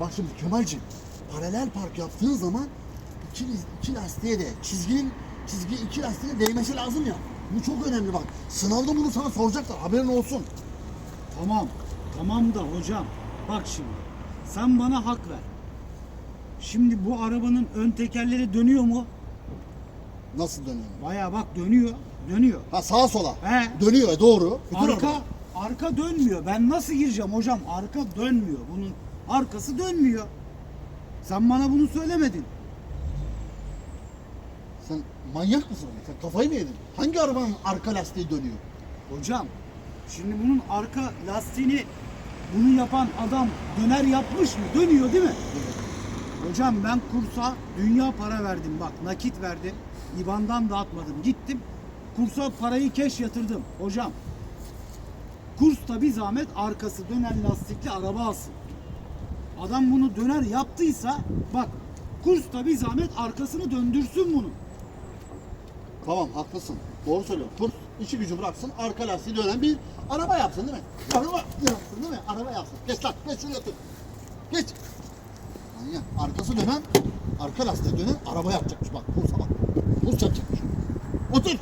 Bak şimdi Kemal'cim paralel park yaptığın zaman iki, iki lastiğe de çizginin çizgi iki lastiğe değmesi lazım ya. Bu çok önemli bak. Sınavda bunu sana soracaklar haberin olsun. Tamam. Tamam da hocam. Bak şimdi. Sen bana hak ver. Şimdi bu arabanın ön tekerleri dönüyor mu? Nasıl dönüyor? Baya bak dönüyor. Dönüyor. Ha sağa sola. He. Dönüyor doğru. Bütün Arka arka dönmüyor. Ben nasıl gireceğim hocam? Arka dönmüyor. Bunun arkası dönmüyor. Sen bana bunu söylemedin. Sen manyak mısın? Sen kafayı mı yedin? Hangi arabanın arka lastiği dönüyor? Hocam şimdi bunun arka lastiğini bunu yapan adam döner yapmış mı? Dönüyor değil mi? Hocam ben kursa dünya para verdim bak nakit verdim. İban'dan dağıtmadım. Gittim kursa parayı keş yatırdım. Hocam kursta bir zahmet arkası dönen lastikli araba alsın. Adam bunu döner yaptıysa bak kursta bir zahmet arkasını döndürsün bunu. Tamam haklısın. Doğru söylüyorsun. Kurs işi gücü bıraksın arka lastiği dönen bir araba yapsın değil mi? Araba yapsın değil mi? Araba yapsın. Geç lan geç şuraya otur. Geç. Manyak. Arkası dönen arka lastiği dönen araba yapacakmış bak kursa bak. Kurs yapacakmış. Otur.